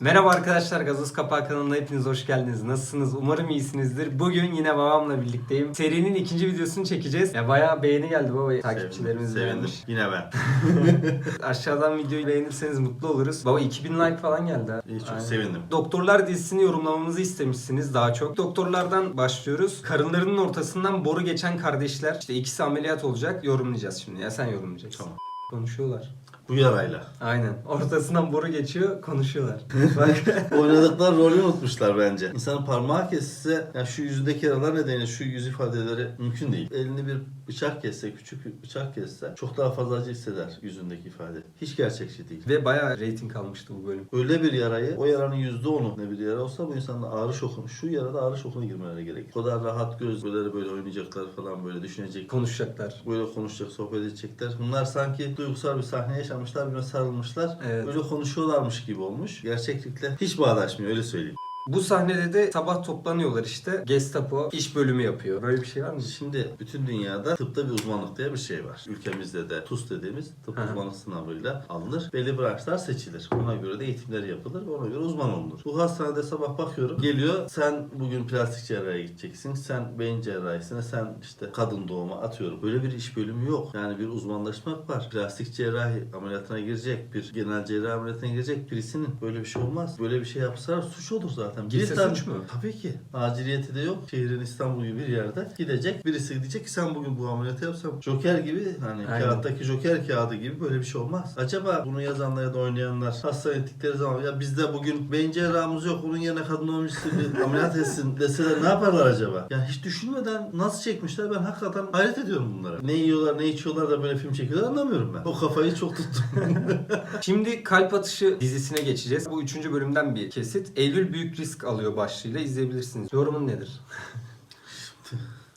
Merhaba arkadaşlar Gazoz Kapağı kanalına hepiniz hoş geldiniz. Nasılsınız? Umarım iyisinizdir. Bugün yine babamla birlikteyim. Serinin ikinci videosunu çekeceğiz. Ya bayağı beğeni geldi baba. Takipçilerimiz Sevindim. beğenmiş. Yine ben. Aşağıdan videoyu beğenirseniz mutlu oluruz. Baba 2000 like falan geldi ha. İyi, çok Aynen. sevindim. Doktorlar dizisini yorumlamamızı istemişsiniz daha çok. Doktorlardan başlıyoruz. Karınlarının ortasından boru geçen kardeşler. İşte ikisi ameliyat olacak. Yorumlayacağız şimdi. Ya sen yorumlayacaksın. Tamam. Konuşuyorlar. Bu yarayla. Aynen. Ortasından boru geçiyor, konuşuyorlar. Bak. Oynadıkları rolü unutmuşlar bence. İnsanın parmağı kesse, ya şu yüzündeki yaralar nedeniyle şu yüz ifadeleri mümkün değil. Elini bir bıçak kesse, küçük bıçak kesse çok daha fazla acı hisseder yüzündeki ifade. Hiç gerçekçi değil. Ve bayağı reyting almıştı bu bölüm. Öyle bir yarayı, o yaranın yüzde onu ne bir yara olsa bu insanda ağrı şokunu, şu yarada ağrı şokuna girmeleri gerek. O kadar rahat gözleri böyle oynayacaklar falan böyle düşünecek. Konuşacaklar. Böyle konuşacak, sohbet edecekler. Bunlar sanki duygusal bir sahne yaşamışlar, birbirine sarılmışlar. Evet. Böyle konuşuyorlarmış gibi olmuş. Gerçeklikle hiç bağdaşmıyor öyle söyleyeyim. Bu sahnede de sabah toplanıyorlar işte. Gestapo iş bölümü yapıyor. Böyle bir şey var mı? Şimdi bütün dünyada tıpta bir uzmanlık diye bir şey var. Ülkemizde de TUS dediğimiz tıp Hı uzmanlık sınavıyla alınır. Belli branşlar seçilir. Ona göre de eğitimler yapılır. Ona göre uzman olunur. Bu hastanede sabah bakıyorum. Geliyor sen bugün plastik cerrahiye gideceksin. Sen beyin cerrahisine sen işte kadın doğuma atıyorum. Böyle bir iş bölümü yok. Yani bir uzmanlaşmak var. Plastik cerrahi ameliyatına girecek. Bir genel cerrahi ameliyatına girecek birisinin böyle bir şey olmaz. Böyle bir şey yapsalar suç olur zaten. Girse tane- suç mu? Tabii ki. Aciliyeti de yok. Şehrin İstanbul gibi bir yerde gidecek. Birisi gidecek ki sen bugün bu ameliyatı yapsam. Joker gibi hani Aynen. kağıttaki Joker kağıdı gibi böyle bir şey olmaz. Acaba bunu yazanlar ya da oynayanlar hasta ettikleri zaman ya bizde bugün beyin cerrahımız yok. Bunun yerine kadın doğumcusu bir ameliyat etsin deseler ne yaparlar acaba? Yani hiç düşünmeden nasıl çekmişler ben hakikaten hayret ediyorum bunlara. Ne yiyorlar ne içiyorlar da böyle film çekiyorlar anlamıyorum ben. O kafayı çok tuttum. Şimdi Kalp Atışı dizisine geçeceğiz. Bu üçüncü bölümden bir kesit. Eylül büyük risk alıyor başlığıyla izleyebilirsiniz. Yorumun nedir?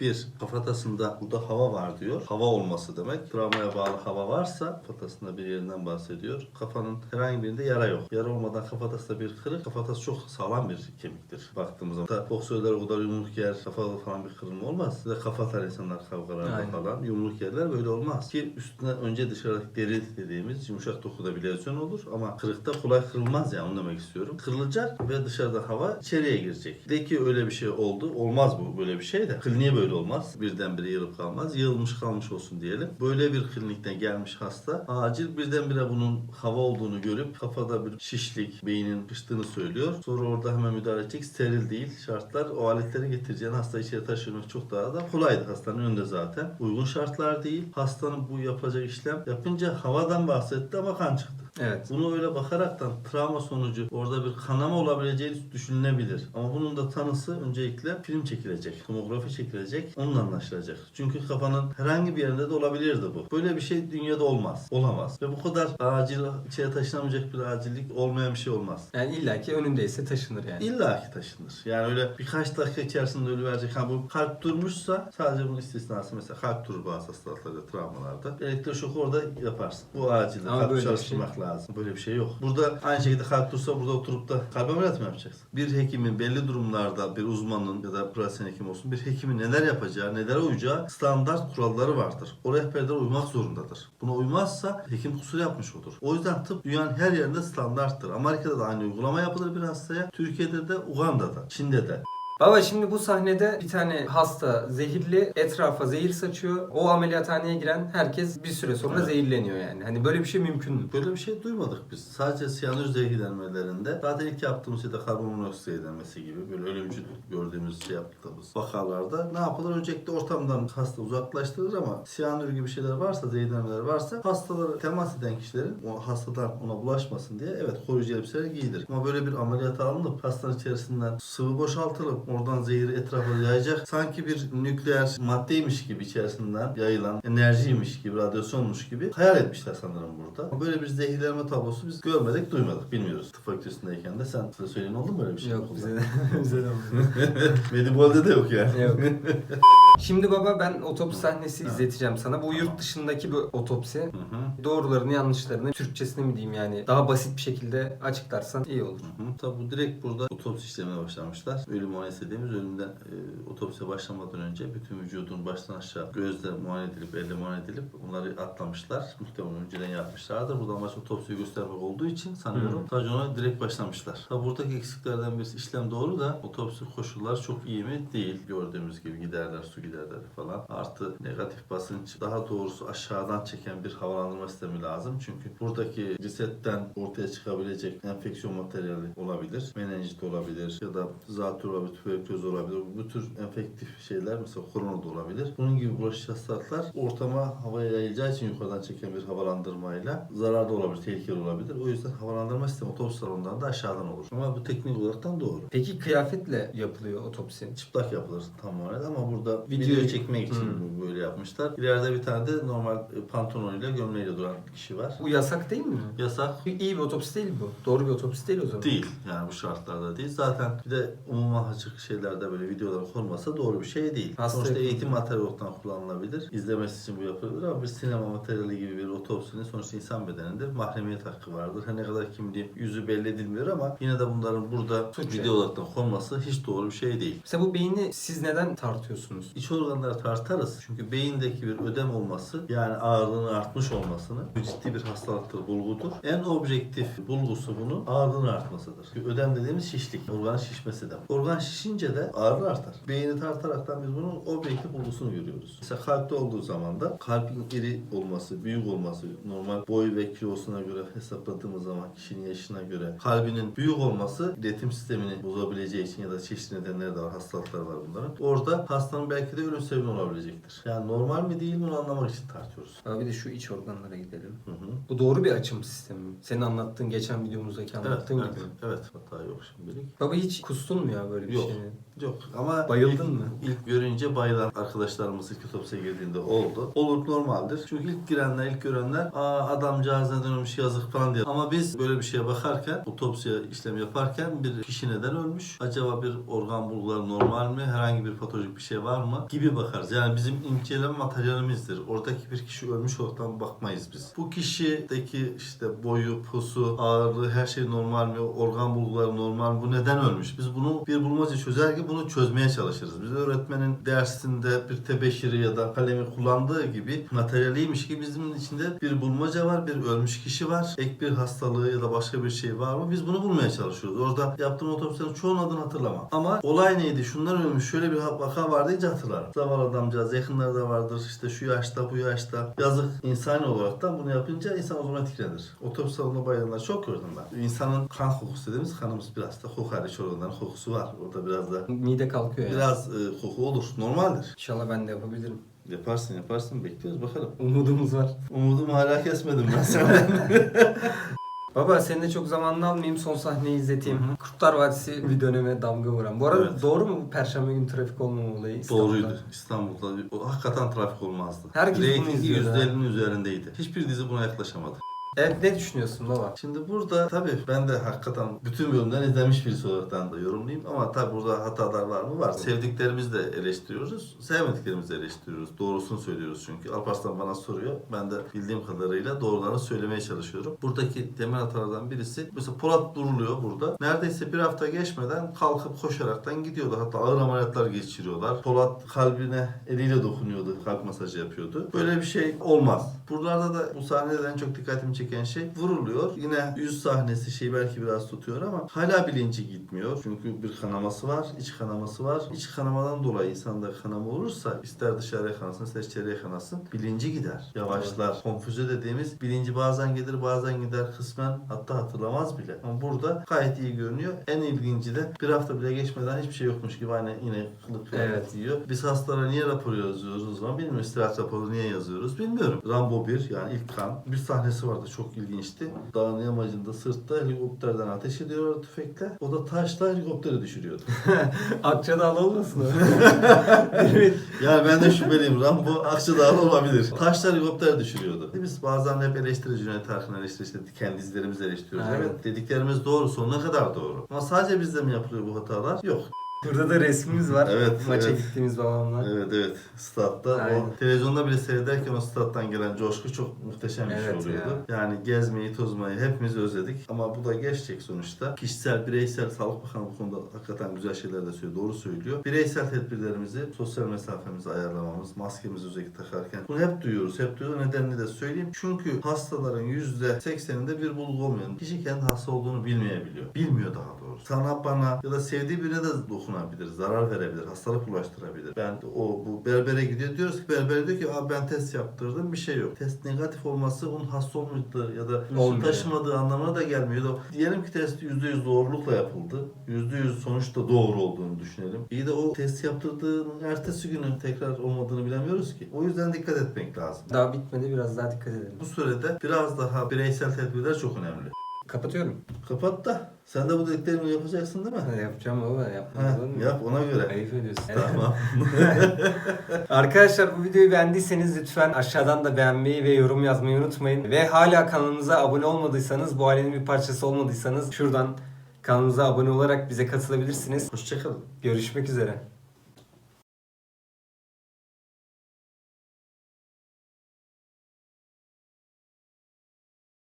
Bir, kafatasında burada hava var diyor. Hava olması demek. Travmaya bağlı hava varsa kafatasında bir yerinden bahsediyor. Kafanın herhangi birinde yara yok. Yara olmadan kafatasında bir kırık. Kafatası çok sağlam bir kemiktir baktığımız zaman. Da boksörler o kadar yumruk yer. Kafada falan bir kırılma olmaz. Bir de kafa atar insanlar kavgalarda Aynen. falan. Yumruk yerler böyle olmaz. Ki üstüne önce dışarıdaki deri dediğimiz yumuşak dokuda bir lezyon olur. Ama kırıkta kolay kırılmaz yani onu demek istiyorum. Kırılacak ve dışarıda hava içeriye girecek. De ki öyle bir şey oldu. Olmaz bu böyle bir şey de. Kliniğe böyle olmaz. Birdenbire yığılıp kalmaz. Yığılmış kalmış olsun diyelim. Böyle bir klinikten gelmiş hasta acil birdenbire bunun hava olduğunu görüp kafada bir şişlik, beynin kıştığını söylüyor. Sonra orada hemen müdahale edecek. Steril değil şartlar. O aletleri getireceğin hasta içeri taşımak çok daha da kolaydı. Hastanın önünde zaten. Uygun şartlar değil. Hastanın bu yapacak işlem yapınca havadan bahsetti ama kan çıktı. Evet. Bunu öyle bakaraktan travma sonucu orada bir kanama olabileceği düşünülebilir. Ama bunun da tanısı öncelikle film çekilecek, tomografi çekilecek, onunla anlaşılacak. Çünkü kafanın herhangi bir yerinde de olabilirdi bu. Böyle bir şey dünyada olmaz, olamaz. Ve bu kadar acil, içeri taşınamayacak bir acillik olmayan bir şey olmaz. Yani illaki önündeyse taşınır yani. İlla ki taşınır. Yani öyle birkaç dakika içerisinde ölü verecek. Ha bu kalp durmuşsa sadece bunun istisnası mesela kalp durur bazı hastalıklarda, travmalarda. Elektroşok orada yaparsın. Bu acil. Ama Kalp böyle bir lazım. Böyle bir şey yok. Burada aynı şekilde kalp dursa burada oturup da kalp ameliyatı mı yapacaksın? Bir hekimin belli durumlarda bir uzmanın ya da pratisyen hekim olsun bir hekimin neler yapacağı, neler uyacağı standart kuralları vardır. O rehberlere uymak zorundadır. Buna uymazsa hekim kusur yapmış olur. O yüzden tıp dünyanın her yerinde standarttır. Amerika'da da aynı uygulama yapılır bir hastaya. Türkiye'de de, Uganda'da, Çin'de de. Baba şimdi bu sahnede bir tane hasta zehirli etrafa zehir saçıyor. O ameliyathaneye giren herkes bir süre sonra Evet. zehirleniyor yani. Hani böyle bir şey mümkün mü? Böyle bir şey duymadık biz. Sadece siyanür zehirlenmelerinde zaten ilk yaptığımız şey de karbon monoksit zehirlenmesi gibi böyle ölümcül gördüğümüz şey yaptığımız vakalarda ne yapılır? Öncelikle ortamdan hasta uzaklaştırılır ama siyanür gibi şeyler varsa, zehirlenmeler varsa hastalara temas eden kişilerin o hastadan ona bulaşmasın diye evet koruyucu elbiseler giyilir. Ama böyle bir ameliyat alınıp hastanın içerisinden sıvı boşaltılıp oradan zehri etrafa yayacak sanki bir nükleer maddeymiş gibi içerisinden yayılan enerjiymiş gibi, radyasyonmuş gibi hayal etmişler sanırım burada. Böyle bir zehirlenme tablosu biz görmedik, duymadık, bilmiyoruz. Tıp fakültesindeyken de sen size söyleyin oldu mu böyle bir şey? Yok bize de, bize de. Medibol'de de yok yani. Yok. Şimdi baba ben otopsi sahnesi izleteceğim sana. Bu yurt dışındaki bir otopsi. Hı hı. Doğrularını yanlışlarını Türkçesini mi diyeyim yani daha basit bir şekilde açıklarsan iyi olur. Hı hı. Tabi bu direkt burada otopsi işlemine başlamışlar. Ölüm muayenesi dediğimiz ölümden e, otopsiye başlamadan önce bütün vücudun baştan aşağı gözle muayene edilip, elle muayene edilip bunları atlamışlar. Muhtemelen önceden yapmışlardır. Burada amaç otopsiyi göstermek olduğu için sanıyorum sadece ona direkt başlamışlar. Tabi buradaki eksiklerden birisi işlem doğru da otopsi koşulları çok iyi mi? Değil. Gördüğümüz gibi giderler, su giderleri falan. Artı negatif basınç daha doğrusu aşağıdan çeken bir havalandırma sistemi lazım. Çünkü buradaki risetten ortaya çıkabilecek enfeksiyon materyali olabilir. Menenjit olabilir ya da zatürre olabilir, tüberküloz olabilir. Bu tür enfektif şeyler mesela korona da olabilir. Bunun gibi bulaşıcı hastalıklar ortama havaya yayılacağı için yukarıdan çeken bir havalandırmayla zararlı olabilir, tehlikeli olabilir. O yüzden havalandırma sistemi otobüs salonlarında aşağıdan olur. Ama bu teknik olaraktan doğru. Peki kıyafetle yapılıyor otopsi. Çıplak yapılır tam olarak ama burada Video- video, çekmek için Hmm. böyle yapmışlar. İleride bir tane de normal e, pantolonuyla gömleğiyle duran kişi var. Bu yasak değil mi? Yasak İyi bir otopsi değil bu. Doğru bir otopsi değil o zaman. değil yani bu şartlarda değil. Zaten bir de umuma açık şeylerde böyle videolar konmasa doğru bir şey değil. Hasta Sonuçta eğitim materyali olarak kullanılabilir. İzlemesi için bu yapılabilir ama bir sinema materyali gibi bir otopsinin sonuçta insan bedenindir. Mahremiyet hakkı vardır. Her ne kadar kimliği yüzü belli edilmiyor ama yine de bunların burada Suç video olarak konması hiç doğru bir şey değil. Mesela bu beyni siz neden tartıyorsunuz? İç organları tartarız. Çünkü beyindeki bir ödem olması yani ağırlığının artmış olmasını ciddi bir hastalıktır, bulgudur. En objektif bulgusu bunun ağırlığın artmasıdır. Çünkü ödem dediğimiz şişlik, organ şişmesi demek. Organ şişince de ağırlığı artar. Beyni tartaraktan biz bunun objektif bulgusunu görüyoruz. Mesela kalpte olduğu zaman da kalbin iri olması, büyük olması, normal boy ve kilosuna göre hesapladığımız zaman kişinin yaşına göre kalbinin büyük olması iletim sistemini bozabileceği için ya da çeşitli nedenleri de var, hastalıklar var bunların. Orada hastanın belki de ölüm sebebi olabilecektir. Yani normal mi değil mi onu anlamak için tartıyoruz. Abi de şu iç organlara gidelim. Hı hı. Bu doğru bir açım sistemi mi? Senin anlattığın geçen videomuzdaki Evet, anlattığın evet, gibi. mi? evet. Hata yok şimdilik. Baba hiç kustun mu ya böyle bir Yok. şey? Yok ama Bayıldın ilk, mı? İlk görünce bayılan arkadaşlarımız ilk otopsiye girdiğinde oldu. Olur normaldir. Çünkü ilk girenler, ilk görenler aa adamcağız neden ölmüş yazık falan diye. Ama biz böyle bir şeye bakarken, otopsiye işlem yaparken bir kişi neden ölmüş? Acaba bir organ bulguları normal mi? Herhangi bir patolojik bir şey var mı? Gibi bakarız. Yani bizim inceleme materyalimizdir. Oradaki bir kişi ölmüş olarak bakmayız biz. Bu kişideki işte boyu, pusu, ağırlığı her şey normal mi? Organ bulguları normal mi? Bu neden ölmüş? Biz bunu bir bulmaca çözer gibi bunu çözmeye çalışırız. Biz öğretmenin dersinde bir tebeşiri ya da kalemi kullandığı gibi materyaliymiş gibi bizim içinde bir bulmaca var, bir ölmüş kişi var, ek bir hastalığı ya da başka bir şey var mı? Biz bunu bulmaya çalışıyoruz. Orada yaptığım otopsilerin çoğunun adını hatırlamam. Ama olay neydi? Şunlar ölmüş, şöyle bir vaka var deyince hatırlarım. Zavallı adamcağız yakınlarda vardır, işte şu yaşta, bu yaşta. Yazık insan olarak da bunu yapınca insan otomatiklenir. Otopsi salonunda bayılanlar çok gördüm ben. İnsanın kan kokusu dediğimiz kanımız biraz da kokar. İç organların kokusu var. Orada biraz da Mide kalkıyor ya. Biraz e, koku olur. Normaldir. İnşallah ben de yapabilirim. Yaparsın yaparsın. Bekliyoruz bakalım. Umudumuz var. Umudumu hala kesmedim ben sana. Baba senin de çok zamanını almayayım son sahneyi izleteyim. Kurtlar Vadisi bir döneme damga vuran. Bu arada Evet. doğru mu bu Perşembe günü trafik olmama olayı İstanbul'da? Doğruydu. İstanbul'da o, hakikaten trafik olmazdı. Herkes bunu Reytingi izliyordu ha. %50'nin üzerindeydi. Hiçbir dizi buna yaklaşamadı. Evet ne düşünüyorsun baba? Şimdi burada tabii ben de hakikaten bütün bölümden izlemiş birisi olaraktan da yorumlayayım ama tabii burada hatalar var mı? Var. Sevdiklerimizi de eleştiriyoruz, sevmediklerimizi de eleştiriyoruz. Doğrusunu söylüyoruz çünkü. Alparslan bana soruyor. Ben de bildiğim kadarıyla doğrularını söylemeye çalışıyorum. Buradaki temel hatalardan birisi mesela Polat duruluyor burada. Neredeyse bir hafta geçmeden kalkıp koşaraktan gidiyordu. Hatta ağır ameliyatlar geçiriyorlar. Polat kalbine eliyle dokunuyordu. Kalp masajı yapıyordu. Böyle bir şey olmaz. Buralarda da bu sahnede en çok dikkatimi çeken şey vuruluyor. Yine yüz sahnesi şey belki biraz tutuyor ama hala bilinci gitmiyor. Çünkü bir kanaması var, iç kanaması var. İç kanamadan dolayı insanda kanama olursa ister dışarıya kanasın ister içeriye kanasın bilinci gider. Yavaşlar. Konfüze dediğimiz bilinci bazen gelir bazen gider kısmen hatta hatırlamaz bile. Ama burada gayet iyi görünüyor. En ilginci de bir hafta bile geçmeden hiçbir şey yokmuş gibi aynı yine kılık Evet. giyiyor. Biz hastalara niye rapor yazıyoruz o zaman bilmiyorum. İstirahat raporu niye yazıyoruz bilmiyorum. Rambo 1 yani ilk kan. Bir sahnesi vardı çok ilginçti. Dağın yamacında sırtta helikopterden ateş ediyorlar tüfekle. O da taşla helikopteri düşürüyordu. Akçadağlı olmasın o? evet. yani ben de şüpheliyim. Rambo Akçadağlı olabilir. Taşla helikopter düşürüyordu. Biz bazen hep eleştirici Cüneyt Arkın eleştiri işte kendi dizilerimizi eleştiriyoruz. Aynen. Evet dediklerimiz doğru sonuna kadar doğru. Ama sadece bizde mi yapılıyor bu hatalar? Yok. Burada da resmimiz var. Evet, Maça evet. gittiğimiz babamla. Evet evet. Statta Aynen. o televizyonda bile seyrederken o stat'tan gelen coşku çok muhteşem bir Evet şey oluyordu. Yani gezmeyi, tozmayı hepimiz özledik. Ama bu da geçecek sonuçta. Kişisel, bireysel, Sağlık Bakanı bu konuda hakikaten güzel şeyler de söylüyor. Doğru söylüyor. Bireysel tedbirlerimizi, sosyal mesafemizi ayarlamamız, maskemizi özellikle takarken bunu hep duyuyoruz. Hep duyuyoruz. Nedenini de söyleyeyim. Çünkü hastaların %80'inde bir bulgu olmayan kişi kendi hasta olduğunu bilmeyebiliyor. Bilmiyor daha doğrusu. Sana, bana ya da sevdiği birine de dokunabilir, zarar verebilir, hastalık bulaştırabilir. Ben o bu berbere gidiyor diyoruz ki berber diyor ki Aa, ben test yaptırdım bir şey yok. Test negatif olması onun hasta olmadığı ya da Olmuyor. taşımadığı anlamına da gelmiyor. Diyelim ki test %100 doğrulukla yapıldı. %100 sonuçta doğru olduğunu düşünelim. İyi de o test yaptırdığının ertesi günü tekrar olmadığını bilemiyoruz ki. O yüzden dikkat etmek lazım. Daha bitmedi biraz daha dikkat edelim. Bu sürede biraz daha bireysel tedbirler çok önemli. Kapatıyorum. Kapat da sen de bu dediklerimi yapacaksın değil mi? Yapacağım baba yapmaz olur mu? yap ona göre. Ayıp ediyorsun. Tamam. Arkadaşlar bu videoyu beğendiyseniz lütfen aşağıdan da beğenmeyi ve yorum yazmayı unutmayın. Ve hala kanalımıza abone olmadıysanız, bu ailenin bir parçası olmadıysanız şuradan kanalımıza abone olarak bize katılabilirsiniz. Hoşçakalın. Görüşmek üzere.